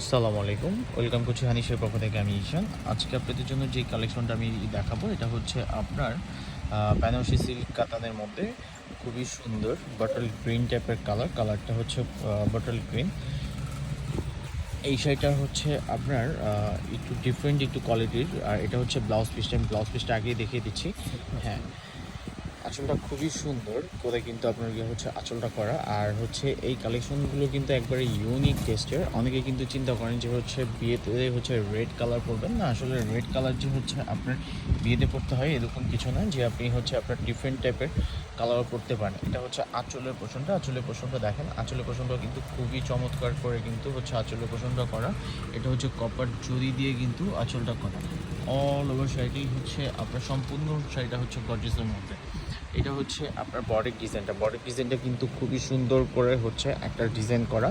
আসসালামু আলাইকুম। ওয়েলকাম করছি হানিসের পক্ষ থেকে, আমি ঈশান। আজকে আপনাদের জন্য যে কালেকশনটা আমি দেখাবো, এটা হচ্ছে আপনার প্যানোসি সিল্ক কাতানের মধ্যে। খুবই সুন্দর বটল গ্রিন টাইপের কালার কালারটা হচ্ছে বটল গ্রিন এই শাড়িটা হচ্ছে আপনার একটু ডিফারেন্ট একটু কোয়ালিটির আর এটা হচ্ছে ব্লাউজ পিসটা আমি ব্লাউজ পিসটা আগেই দেখিয়ে দিচ্ছি। হ্যাঁ আঁচলটা খুবই সুন্দর করে কিন্তু আপনার ইয়ে হচ্ছে আঁচলটা করা। আর হচ্ছে এই কালেকশনগুলো কিন্তু একবারে ইউনিক টেস্টের অনেকে কিন্তু চিন্তা করেন যে হচ্ছে বিয়েতে হচ্ছে রেড কালার পরবেন। না, আসলে রেড কালার যে হচ্ছে আপনার বিয়েতে পড়তে হয় এরকম কিছু না যে আপনি হচ্ছে আপনার ডিফারেন্ট টাইপের কালারও পরতে পারেন। এটা হচ্ছে আঁচলের পোষণটা। আঁচলের পোষণটা দেখেন, আঁচলের পোষণটা কিন্তু খুবই চমৎকার করে কিন্তু হচ্ছে আঁচলের পোষণটা করা। এটা হচ্ছে কপার জরি দিয়ে কিন্তু আঁচলটা করা। অল ওভার শাড়িটি হচ্ছে আপনার সম্পূর্ণ শাড়িটা হচ্ছে গর্জেসের মধ্যে। এটা হচ্ছে আপনার বডির ডিজাইনটা বডির ডিজাইনটা কিন্তু খুবই সুন্দর করে হচ্ছে একটা ডিজাইন করা।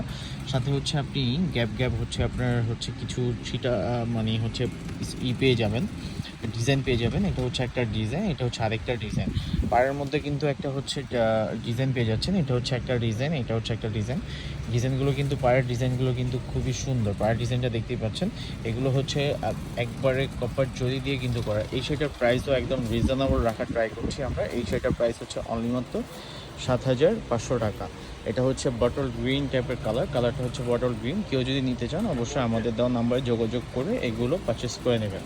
সাথে হচ্ছে আপনি গ্যাপ গ্যাপ হচ্ছে আপনার হচ্ছে কিছু ছিটা মানে হচ্ছে ই পেয়ে যাবেন ডিজাইন পেয়ে যাবেন। এটা হচ্ছে একটা ডিজাইন এটা হচ্ছে আরেকটা ডিজাইন পাড়ের মধ্যে কিন্তু একটা হচ্ছে ডিজাইন পেয়ে যাচ্ছেন। এটা হচ্ছে একটা ডিজাইন এটা হচ্ছে একটা ডিজাইন ডিজাইনগুলো কিন্তু পায়ের ডিজাইনগুলো কিন্তু খুবই সুন্দর। পায়ের ডিজাইনটা দেখতেই পাচ্ছেন, এগুলো হচ্ছে একবারে কপার জরি দিয়ে কিন্তু করা। এই শাড়িটার প্রাইসও একদম রিজনেবল রাখার ট্রাই করছি আমরা। এই শাড়িটার প্রাইস হচ্ছে অনলি মাত্র সাত হাজার পাঁচশো টাকা। এটা হচ্ছে বটল গ্রিন টাইপের কালার কালারটা হচ্ছে বটল গ্রিন কেউ যদি নিতে চান, অবশ্যই আমাদের দেওয়া নাম্বারে যোগাযোগ করে এগুলো পারচেস করে নেবেন।